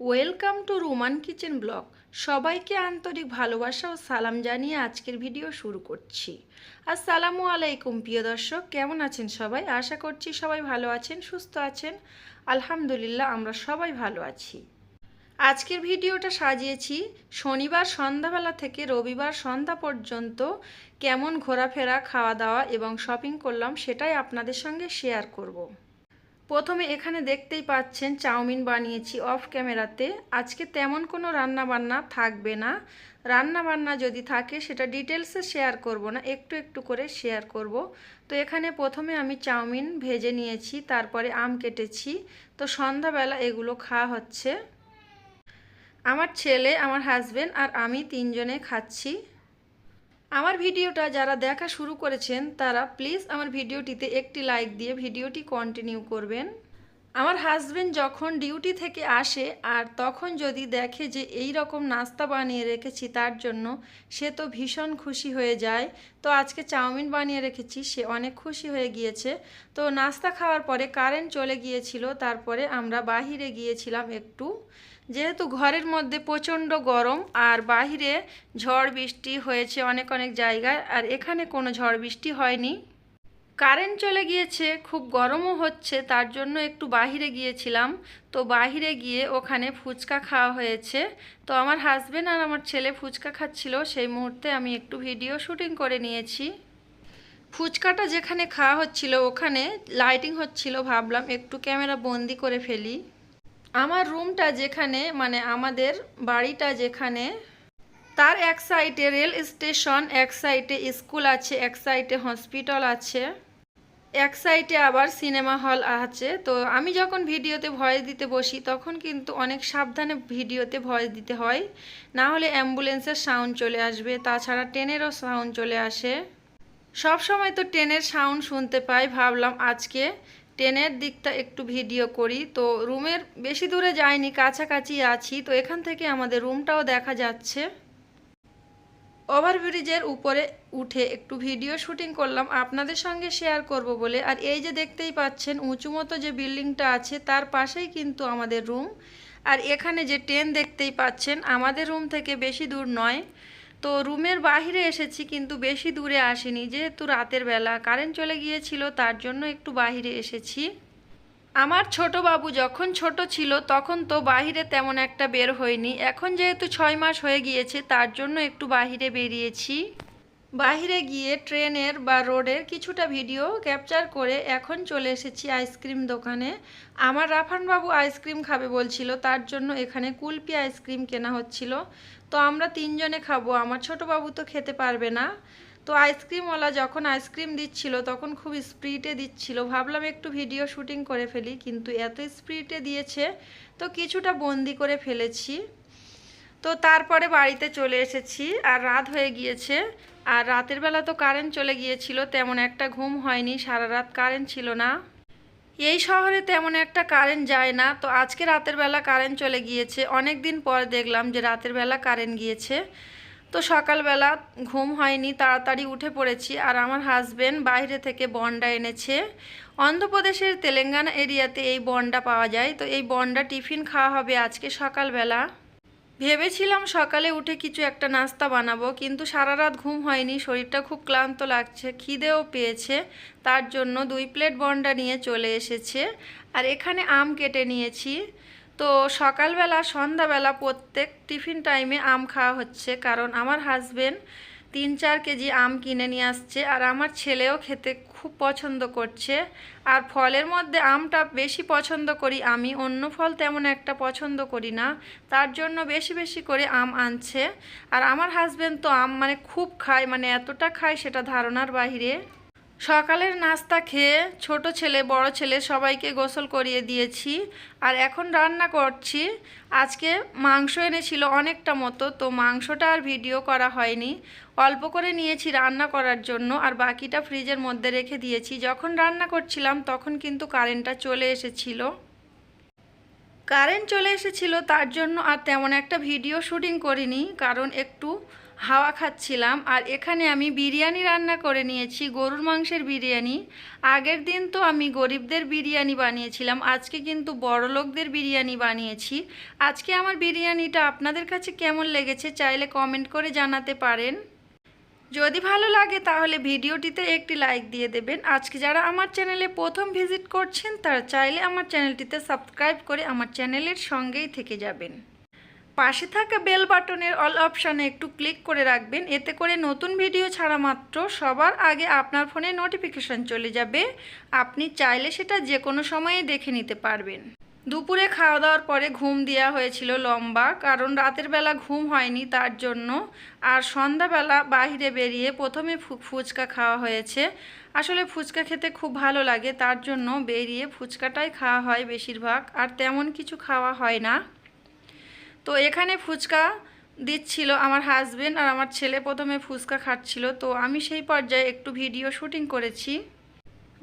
Welcome to Roman kitchen blog সবাইকে আন্তরিক ভালোবাসা ও সালাম জানিয়ে আজকের ভিডিও শুরু করছি। আসসালামু আলাইকুম, প্রিয় দর্শক। কেমন আছেন সবাই? আশা করছি সবাই ভালো আছেন, সুস্থ আছেন। আলহামদুলিল্লাহ, আমরা সবাই ভালো আছি। আজকের ভিডিওটা সাজিয়েছি শনিবার সন্ধ্যাবেলা থেকে রবিবার সন্ধ্যা পর্যন্ত কেমন ঘোরাফেরা খাওয়া দাওয়া এবং শপিং করলাম সেটাই আপনাদের সঙ্গে শেয়ার করব। প্রথমে এখানে দেখতেই পাচ্ছেন, চাউমিন বানিয়েছি অফ ক্যামেরাতে আজকে তেমন কোনো রান্না বান্না থাকবে না। রান্না বান্না যদি থাকে, সেটা ডিটেলসে শেয়ার করব না, একটু একটু করে শেয়ার করব। তো এখানে প্রথমে আমি চাউমিন ভেজে নিয়েছি, তারপরে আম কেটেছি। তো সন্ধ্যাবেলা এগুলো খাওয়া হচ্ছে। আমার ছেলে, আমার হাজবেন্ড আর আমি তিনজনে খাচ্ছি। আমার ভিডিওটা যারা দেখা শুরু করেছেন, তারা প্লিজ আমার ভিডিওটিতে একটি লাইক দিয়ে ভিডিওটি কন্টিনিউ করবেন। আমার হাজবেন্ড যখন ডিউটি থেকে আসে, আর তখন যদি দেখে যে এই রকম নাস্তা বানিয়ে রেখেছি তার জন্য, সে তো ভীষণ খুশি হয়ে যায়। তো আজকে চাউমিন বানিয়ে রেখেছি, সে অনেক খুশি হয়ে গিয়েছে। তো নাস্তা খাওয়ার পরে কারেন্ট চলে গিয়েছিল, তারপরে আমরা বাহিরে গিয়েছিলাম একটু। যেহেতু ঘরের মধ্যে প্রচণ্ড গরম আর বাহিরে ঝড় বৃষ্টি হয়েছে অনেক অনেক জায়গায়, আর এখানে কোনো ঝড় বৃষ্টি হয়নি। কারেন্ট চলে গিয়েছে, খুব গরমও হচ্ছে, তার জন্য একটু বাহিরে গিয়েছিলাম। তো বাহিরে গিয়ে ওখানে ফুচকা খাওয়া হয়েছে। তো আমার হাজব্যান্ড আর আমার ছেলে ফুচকা খাচ্ছিল, সেই মুহূর্তে আমি একটু ভিডিও শুটিং করে নিয়েছি। ফুচকাটা যেখানে খাওয়া হচ্ছিল, ওখানে লাইটিং হচ্ছিল, ভাবলাম একটু ক্যামেরা বন্দি করে ফেলি। আমার রুমটা যেখানে মানে আমাদের বাড়িটা যেখানে, তার এক সাইডে রেল স্টেশন, এক সাইডে স্কুল আছে, এক সাইডে হসপিটাল আছে, এক সাইডে আবার সিনেমা হল আছে। তো আমি যখন ভিডিওতে ভয়েস দিতে বসি, তখন কিন্তু অনেক সাবধানে ভিডিওতে ভয়েস দিতে হয়। না হলে অ্যাম্বুলেন্সের সাউন্ড চলে আসবে, তাছাড়া ট্রেনেরও সাউন্ড চলে আসে। সব সময় তো ট্রেনের সাউন্ড শুনতে পাই, ভাবলাম আজকে ট্রেনের দিকটা একটু ভিডিও করি। তো রুমের বেশি দূরে যাইনি, কাছাকাছি আছি। তো এখান থেকে আমাদের রুমটাও দেখা যাচ্ছে। ওভারব্রিজের উপরে উঠে একটু ভিডিও শুটিং করলাম। আপনাদের সঙ্গে শেয়ার করব বলে। আর এই যে দেখতেই পাচ্ছেন, উঁচু মতো যে বিল্ডিংটা আছে, তার পাশেই কিন্তু আমাদের রুম। আর এখানে যে ট্রেন দেখতেই পাচ্ছেন, আমাদের রুম থেকে বেশি দূর নয়। তো রুমের বাহিরে এসেছি, কিন্তু বেশি দূরে আসিনি। যেহেতু রাতের বেলা, কারেন্ট চলে গিয়েছিল, তার জন্য একটু বাহিরে এসেছি। আমার ছোট বাবু যখন ছোট ছিল, তখন তো বাহিরে তেমন একটা বের হয়নি। এখন যেহেতু ছয় মাস হয়ে গিয়েছে, তার জন্য একটু বাহিরে বেরিয়েছি। বাহিরে গিয়ে ট্রেনের বা রোডের কিছুটা ভিডিও ক্যাপচার করে এখন চলে এসেছি আইসক্রিম দোকানে। আমার রাফানবাবু আইসক্রিম খাবে বলছিল, তার জন্য এখানে কুলপি আইসক্রিম কেনা হচ্ছিল। তো আমরা তিনজনে খাব। আমার ছোট বাবু তো খেতে পারবে না। তো আইসক্রিমওয়ালা যখন আইসক্রিম দিচ্ছিল, তখন খুব স্পিডে দিচ্ছিল। ভাবলাম একটু ভিডিও শুটিং করে ফেলি, কিন্তু এত স্পিডে দিয়েছে, তো কিছুটা বন্দি করে ফেলেছি। তো তারপরে বাড়িতে চলে এসেছি, আর রাত হয়ে গিয়েছে। আর রাতের বেলা তো কারেন্ট চলে গিয়েছিল, তেমন একটা ঘুম হয়নি, সারা রাত কারেন্ট ছিল না। এই শহরে তেমন একটা কারেন্ট যায় না। তো আজকে রাতের বেলা কারেন্ট চলে গিয়েছে। অনেক দিন পর দেখলাম যে রাতের বেলা কারেন্ট গিয়েছে। তো সকালবেলা ঘুম হয়নি, তাড়াতাড়ি উঠে পড়েছি। আর আমার হাজব্যান্ড বাইরে থেকে বন্ডা এনেছে। অন্ধ্রপ্রদেশের তেলেঙ্গানা এরিয়াতে এই বন্ডা পাওয়া যায়। তো এই বন্ডা টিফিন খাওয়া হবে আজকে সকালবেলা। ভেবেছিলাম সকালে উঠে কিছু একটা নাস্তা বানাবো, কিন্তু সারা রাত ঘুম হয়নি, শরীরটা খুব ক্লান্ত লাগছে, খিদেও পেয়েছে। তার জন্য দুই প্লেট বন্ডা নিয়ে চলে এসেছে। আর এখানে আম কেটে নিয়েছি। তো সকালবেলা, সন্ধ্যাবেলা প্রত্যেক টিফিন টাইমে আম খাওয়া হচ্ছে, কারণ আমার হাজবেন্ড তিন চার কেজি আম কিনে নিয়ে আসছে, আর আমার ছেলেও খেতে খুব পছন্দ করছে। আর ফলের মধ্যে আমটা বেশি পছন্দ করি আমি, অন্য ফল তেমন একটা পছন্দ করি না। তার জন্য বেশি বেশি করে আম আনছে। আর আমার হাজব্যান্ড তো আম মানে খুব খায় মানে এতটা খায় সেটা ধারণার বাহিরে। সকালের নাস্তা খেয়ে ছোট ছেলে, বড় ছেলে সবাইকে গোসল করিয়ে দিয়েছি আর এখন রান্না করছি। আজকে মাংস এনেছিল অনেকটা মতো, তো মাংসটা আর ভিডিও করা হয়নি। অল্প করে নিয়েছি রান্না করার জন্য আর বাকিটা ফ্রিজের মধ্যে রেখে দিয়েছি। যখন রান্না করছিলাম তখন কিন্তু কারেন্টটা চলে এসেছিল। কারেন্ট চলে এসেছিল তার জন্য আর তেমন একটা ভিডিও শুটিং করিনি, কারণ একটু হাওয়া খাচ্ছিলাম। আর এখানে আমি বিরিয়ানি রান্না করে নিয়েছি, গরুর মাংসের বিরিয়ানি। আগের দিন তো আমি গরিবদের বিরিয়ানি বানিয়েছিলাম, আজকে কিন্তু বড় লোকদের বিরিয়ানি বানিয়েছি। আজকে আমার বিরিয়ানিটা আপনাদের কাছে কেমন লেগেছে চাইলে কমেন্ট করে জানাতে পারেন। যদি ভালো লাগে তাহলে ভিডিওটিতে একটি লাইক দিয়ে দেবেন। আজকে যারা আমার চ্যানেলে প্রথম ভিজিট করছেন, তারা চাইলে আমার চ্যানেলটিতে সাবস্ক্রাইব করে আমার চ্যানেলের সঙ্গেই থেকে যাবেন। পাশে থাকা বেল বাটনের অল অপশানে একটু ক্লিক করে রাখবেন। এতে করে নতুন ভিডিও ছাড়া মাত্র সবার আগে আপনার ফোনে নোটিফিকেশন চলে যাবে। আপনি চাইলে সেটা যে কোনো সময়ে দেখে নিতে পারবেন। দুপুরে খাওয়া দাওয়ার পরে ঘুম দেওয়া হয়েছিল লম্বা, কারণ রাতের বেলা ঘুম হয়নি তার জন্য। আর সন্ধ্যাবেলা বাইরে বেরিয়ে প্রথমে ফুচকা খাওয়া হয়েছে। আসলে ফুচকা খেতে খুব ভালো লাগে, তার জন্য বেরিয়ে ফুচকাটাই খাওয়া হয় বেশিরভাগ, আর তেমন কিছু খাওয়া হয় না। তো এখানে ফুচকা দিচ্ছিল আমার হাজবেন্ড আর আমার ছেলে প্রথমে ফুচকা খাচ্ছিল। তো আমি সেই পর্যায়ে একটু ভিডিও শুটিং করেছি।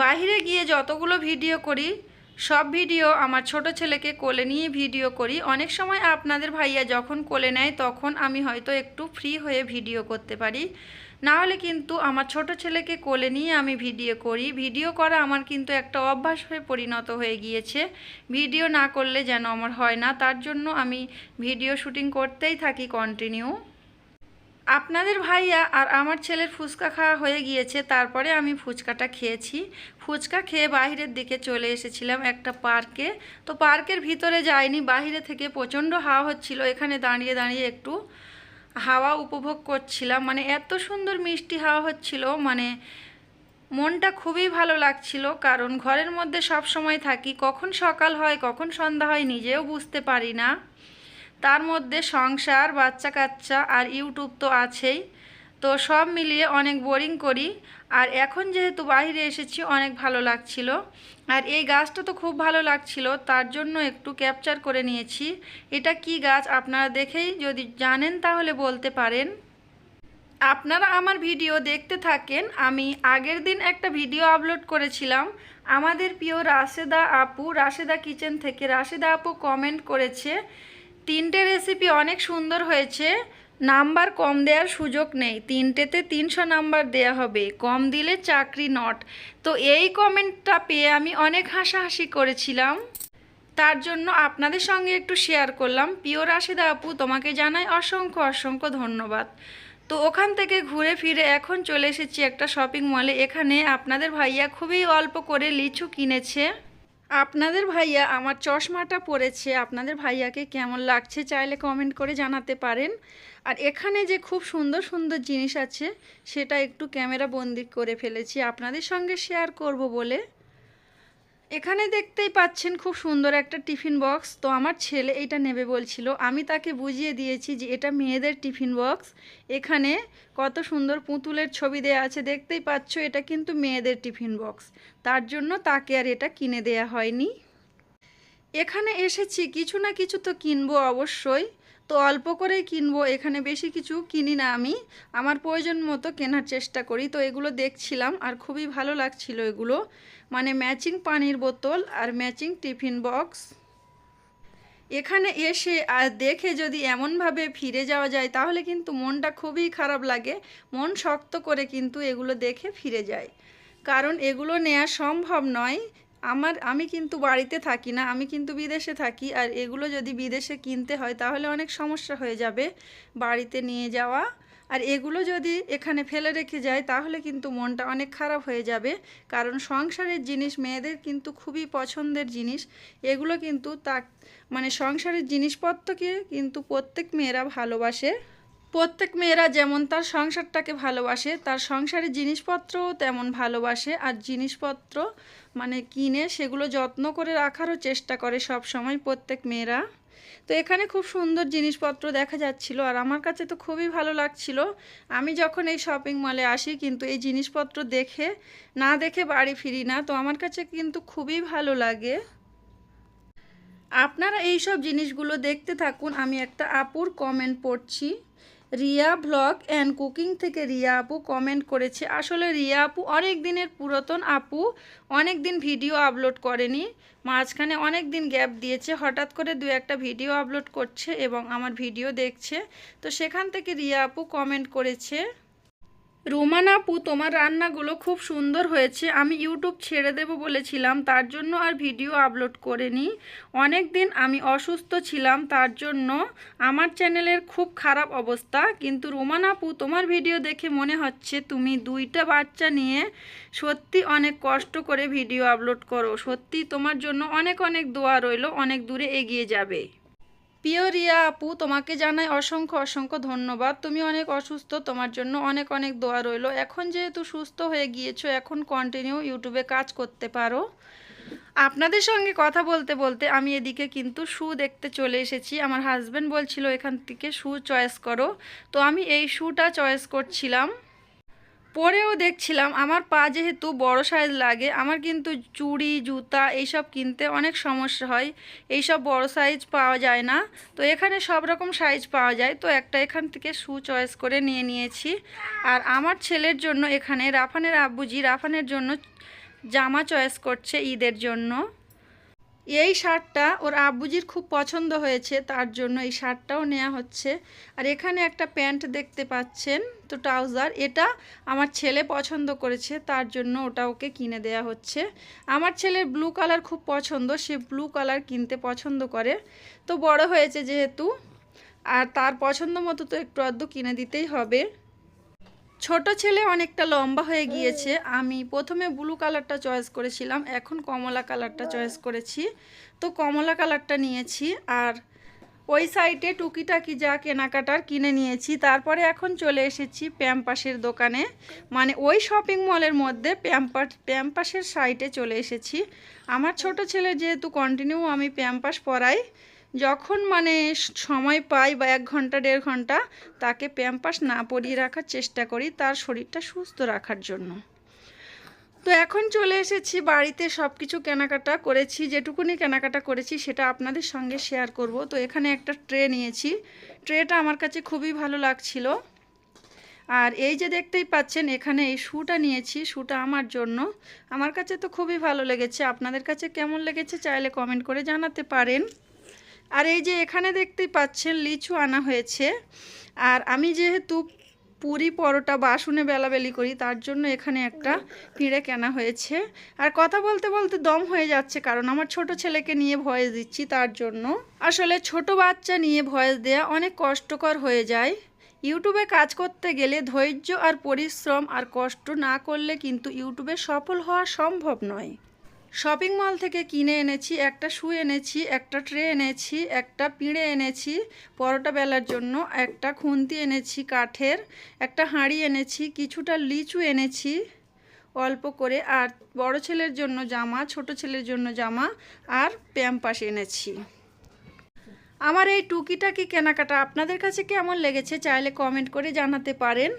বাইরে গিয়ে যতগুলো ভিডিও করি সব ভিডিও আমার ছোট ছেলেকে কোলে নিয়ে ভিডিও করি। অনেক সময় আপনাদের ভাইয়া যখন কোলে নেয়, তখন আমি হয়তো একটু ফ্রি হয়ে ভিডিও করতে পারি। না হলে কিন্তু আমার ছোট ছেলেকে কোলে নিয়ে আমি ভিডিও করি। ভিডিও করা আমার কিন্তু একটা অভ্যাস হয়ে পরিণত হয়ে গিয়েছে। ভিডিও না করলে যেন আমার হয় না। তার জন্য আমি ভিডিও শুটিং করতেই থাকি কন্টিনিউ আপনাদের ভাইয়া আর আমার ছেলের ফুচকা খাওয়া হয়ে গিয়েছে, তারপরে আমি ফুচকাটা খেয়েছি। ফুচকা খেয়ে বাইরের দিকে চলে এসেছিলাম একটা পার্কে। তো পার্কের ভিতরে যাইনি বাইরে থেকে প্রচণ্ড হাওয়া হচ্ছিল, এখানে দাঁড়িয়ে দাঁড়িয়ে একটু হাওয়া উপভোগ করছিলাম। মানে এত সুন্দর মিষ্টি হাওয়া হচ্ছিল মানে মনটা খুবই ভালো লাগছিল, কারণ ঘরের মধ্যে সব সময় থাকি। কখন সকাল হয়, কখন সন্ধ্যা হয় নিজেও বুঝতে পারি না। তার মধ্যে সংসার বাচ্চা কাচ্চা আর ইউটিউব তো আছেই। তো সব মিলিয়ে অনেক বোরিং করি। আর এখন যেহেতু বাইরে এসেছি, অনেক ভালো লাগছিল। আর এই গাছটা তো খুব ভালো লাগছিল, তার জন্য একটু ক্যাপচার করে নিয়েছি। এটা কি গাছ আপনারা দেখেই যদি জানেন তাহলে বলতে পারেন। আপনারা আমার ভিডিও দেখতে থাকেন, আমি আগের দিন একটা ভিডিও আপলোড করেছিলাম। আমাদের প্রিয় রাশেদা আপু, রাশেদা কিচেন থেকে, রাশেদা আপু কমেন্ট করেছে তিনটে রেসিপি অনেক সুন্দর হয়েছে। নাম্বার কম দেওয়ার সুযোগ নেই। তিনটেতে তিনশো নাম্বার দেয়া হবে। কম দিলে চাকরি নট তো এই কমেন্টটা পেয়ে আমি অনেক হাসাহাসি করেছিলাম। তার জন্য আপনাদের সঙ্গে একটু শেয়ার করলাম। প্রিয় রাশেদা আপু, তোমাকে জানাই অসংখ্য অসংখ্য ধন্যবাদ। তো ওখান থেকে ঘুরে ফিরে এখন চলে এসেছি একটা শপিং মলে এখানে আপনাদের ভাইয়া খুবই অল্প করে লিচু কিনেছে। আপনাদের ভাইয়া আমার চশমাটা পরেছে, আপনাদের ভাইয়াকে কেমন লাগছে চাইলে কমেন্ট করে জানাতে পারেন। আর এখানে যে খুব সুন্দর সুন্দর জিনিস আছে, সেটা একটু ক্যামেরা বন্দি করে ফেলেছি, আপনাদের সঙ্গে শেয়ার করব বলে। এখানে দেখতেই পাচ্ছেন খুব সুন্দর একটা টিফিন বক্স। তো আমার ছেলে এটা নেবে বলছিল। আমি তাকে বুঝিয়ে দিয়েছি যে এটা মেয়েদের টিফিন বক্স। এখানে কত সুন্দর পুতুলের ছবি দেয়া আছে। দেখতেই পাচ্ছ এটা কিন্তু মেয়েদের টিফিন বক্স। তার জন্য তাকে আর এটা কিনে দেয়া হয়নি। এখানে এসেছি। কিছু না কিছু তো কিনবো অবশ্যই। তো অল্প করেই কিনবো, এখানে বেশি কিছু কিনি না আমি। আমার প্রয়োজন মতো কেনার চেষ্টা করি। তো এগুলো দেখছিলাম আর খুবই ভালো লাগছিল এগুলো। মানে ম্যাচিং পানির বোতল আর ম্যাচিং টিফিন বক্স এখানে এসে আর দেখে যদি এমনভাবে ফিরে যাওয়া যায়, তাহলে কিন্তু মনটা খুবই খারাপ লাগে। মন শক্ত করে কিন্তু এগুলো দেখে ফিরে যায়। কারণ এগুলো নেওয়া সম্ভব নয়। আমার, আমি কিন্তু বাড়িতে থাকি না, আমি কিন্তু বিদেশে থাকি, আর এগুলো যদি বিদেশে কিনতে হয় তাহলে অনেক সমস্যা হয়ে যাবে বাড়িতে নিয়ে যাওয়া। আর এগুলো যদি এখানে ফেলে রেখে যায় তাহলে কিন্তু মনটা অনেক খারাপ হয়ে যাবে, কারণ সংসারের জিনিস মেয়েদের কিন্তু খুবই পছন্দের জিনিস। এগুলো কিন্তু তা মানে সংসারের জিনিসপত্রকে কিন্তু প্রত্যেক মেয়েরা ভালোবাসে। প্রত্যেক মেয়েরা যেমন তার সংসারটাকে ভালোবাসে, তার সংসারের জিনিসপত্রও তেমন ভালোবাসে আর জিনিসপত্র মানে কিনে সেগুলো যত্ন করে রাখারও চেষ্টা করে সব সময় প্রত্যেক মেয়েরা। তো এখানে খুব সুন্দর জিনিসপত্র দেখা যাচ্ছিল আর আমার কাছে তো খুবই ভালো লাগছিল। আমি যখন এই শপিং মলে আসি কিন্তু এই জিনিসপত্র দেখে, না দেখে বাড়ি ফিরি না, তো আমার কাছে কিন্তু খুবই ভালো লাগে। আপনারা এই সব জিনিসগুলো দেখতে থাকুন, আমি একটা আপুর কমেন্ট পড়ছি। রিয়া ব্লগ অ্যান্ড কুকিং থেকে রিয়া আপু কমেন্ট করেছে। আসলে রিয়া আপু অনেক দিনের পুরাতন আপু, অনেক দিন ভিডিও আপলোড করেনি, মাঝখানে অনেক দিন গ্যাপ দিয়েছে, হঠাৎ করে দু একটা ভিডিও আপলোড করছে এবং আমার ভিডিও দেখছে। তো সেখান থেকে রিয়া আপু কমেন্ট করেছে। রোমান আপু, তোমার রান্নাগুলো খুব সুন্দর হয়েছে। আমি ইউটিউব ছেড়ে দেব বলেছিলাম, তার জন্য আর ভিডিও আপলোড করিনি। অনেক দিন আমি অসুস্থ ছিলাম, তার জন্য আমার চ্যানেলের খুব খারাপ অবস্থা। কিন্তু রোমান আপু, তোমার ভিডিও দেখে মনে হচ্ছে তুমি দুইটা বাচ্চা নিয়ে সত্যি অনেক কষ্ট করে ভিডিও আপলোড করো। সত্যি তোমার জন্য অনেক অনেক দোয়া রইল, অনেক দূরে এগিয়ে যাবে। প্রিয় রিয়া আপু, তোমাকে জানাই অসংখ্য অসংখ্য ধন্যবাদ। তুমি অনেক অসুস্থ, তোমার জন্য অনেক অনেক দোয়া রইল। এখন যেহেতু সুস্থ হয়ে গিয়েছো, এখন কন্টিনিউ ইউটিউবে কাজ করতে পারো। আপনাদের সঙ্গে কথা বলতে বলতে আমি এদিকে কিন্তু শু দেখতে চলে এসেছি। আমার হাজব্যান্ড বলছিল, এখান থেকে শু চয়েস করো। তো আমি এই শুটা চয়েস করছিলাম। পরেও দেখছিলাম, আমার পা যেহেতু বড় সাইজ লাগে, আমার কিন্তু চুড়ি, জুতা এইসব কিনতে অনেক সমস্যা হয়। এইসব বড় সাইজ পাওয়া যায় না। তো এখানে সব রকম সাইজ পাওয়া যায়। তো একটা এখান থেকে শু চয়েস করে নিয়ে নিয়েছি। আর আমার ছেলের জন্য এখানে রাফানের আব্বুজি রাফানের জন্য জামা চয়েস করছে ঈদের জন্য। এই শার্টটা ওর আব্বুজির খুব পছন্দ হয়েছে, তার জন্য এই শার্টটাও নেওয়া হচ্ছে। আর এখানে একটা প্যান্ট দেখতে পাচ্ছেন, তো ট্রাউজার। এটা আমার ছেলে পছন্দ করেছে, তার জন্য ওটা ওকে কিনে দেয়া হচ্ছে। আমার ছেলের ব্লু কালার খুব পছন্দ, সে ব্লু কালার কিনতে পছন্দ করে। তো বড় হয়েছে যেহেতু, আর তার পছন্দ মতো তো একটু আধটু কিনে দিতেই হবে। ছোট ছেলে অনেকটা লম্বা হয়ে গিয়েছে। আমি প্রথমে ব্লু কালারটা চয়েস করেছিলাম, এখন কমলা কালারটা চয়েস করেছি। তো কমলা কালারটা নিয়েছি আর ওই সাইডে টুকিটাকি যা কেনাকাটার কিনে নিয়েছি। তারপরে এখন চলে এসেছি প্যাম্পাসের দোকানে। মানে ওই শপিং মলের মধ্যে প্যাম্পাস, প্যাম্পাসের সাইটে চলে এসেছি। আমার ছোট ছেলে যেহেতু কন্টিনিউ আমি প্যাম্পাস পরাই যখন মানে সময় পাই বা এক ঘণ্টা, দেড় ঘণ্টা, তাকে প্যাম্পাস না পরিয়ে রাখার চেষ্টা করি তার শরীরটা সুস্থ রাখার জন্য। তো এখন চলে এসেছি বাড়িতে সব কিছু কেনাকাটা করেছি, যেটুকুনি কেনাকাটা করেছি সেটা আপনাদের সঙ্গে শেয়ার করব। তো এখানে একটা ট্রে নিয়েছি। ট্রেটা আমার কাছে খুবই ভালো লাগছিল। আর এই যে দেখতেই পাচ্ছেন, এখানে এই শ্যুটা নিয়েছি শ্যুটা আমার জন্য। আমার কাছে তো খুবই ভালো লেগেছে। আপনাদের কাছে কেমন লেগেছে চাইলে কমেন্ট করে জানাতে পারেন। আর এই যে এখানে দেখতেই পাচ্ছেন লিচু আনা হয়েছে। আর আমি যেহেতু পুরি, পরোটা বাসনে বেলাবেলি করি, তার জন্য এখানে একটা পিঁড়ে কেনা হয়েছে। আর কথা বলতে বলতে দম হয়ে যাচ্ছে, কারণ আমার ছোট ছেলেকে নিয়ে ভয়েস দিচ্ছি তার জন্য। আসলে ছোট বাচ্চা নিয়ে ভয়েস দেওয়া অনেক কষ্টকর হয়ে যায়। ইউটিউবে কাজ করতে গেলে ধৈর্য আর পরিশ্রম আর কষ্ট না করলে কিন্তু ইউটিউবে সফল হওয়া সম্ভব নয়। শপিং মল থেকে কিনে এনেছি, একটা শু এনেছি, একটা ট্রে এনেছি, একটা পিঁড়ে এনেছি, পরোটা বেলার জন্য, একটা খুন্তি এনেছি কাঠের, একটা হাঁড়ি এনেছি, কিছুটা লিচু এনেছি, অল্প করে, আর বড় ছেলের জন্য জামা, ছোট ছেলের জন্য জামা, আর প্যাম্পাস এনেছি। আমার এই টুকিটাকি কেনাকাটা আপনাদের কাছে কেমন লেগেছে চাইলে কমেন্ট করে জানাতে পারেন।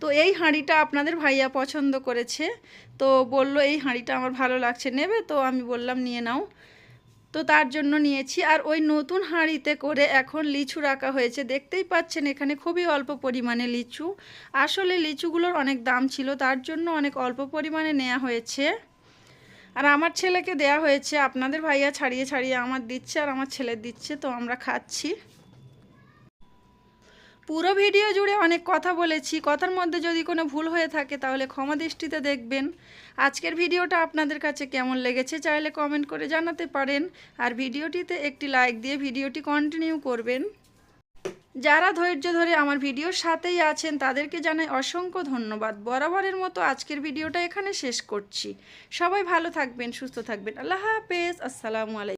তো এই হাঁড়িটা আপনাদের ভাইয়া পছন্দ করেছে। তো বলল, এই হাঁড়িটা আমার ভালো লাগছে, নেবে? তো আমি বললাম, নিয়ে নাও। তো তার জন্য নিয়েছি। আর ওই নতুন হাঁড়িতে করে এখন লিচু রাখা হয়েছে। দেখতেই পাচ্ছেন, এখানে খুবই অল্প পরিমাণে লিচু। আসলে লিচুগুলোর অনেক দাম ছিল, তার জন্য অনেক অল্প পরিমাণে নেওয়া হয়েছে। আর আমার ছেলেকে দেয়া হয়েছে। আপনাদের ভাইয়া ছাড়িয়ে ছাড়িয়ে আমার দিচ্ছে আর আমার ছেলের দিচ্ছে, তো আমরা খাচ্ছি। পুরো ভিডিও জুড়ে অনেক কথা বলেছি। কথার মধ্যে যদি কোনো ভুল হয়ে থাকে তাহলে ক্ষমা দৃষ্টিতে দেখবেন। আজকের ভিডিওটা আপনাদের কাছে কেমন লেগেছে চাইলে কমেন্ট করে জানাতে পারেন। আর ভিডিওটিতে একটি লাইক দিয়ে ভিডিওটি কন্টিনিউ করবেন। যারা ধৈর্য ধরে আমার ভিডিওর সাথেই আছেন, তাদেরকে জানাই অসংখ্য ধন্যবাদ। বরাবরের মতো আজকের ভিডিওটা এখানে শেষ করছি। সবাই ভালো থাকবেন, সুস্থ থাকবেন। আল্লাহ হাফেজ। আসসালামু আলাইকুম।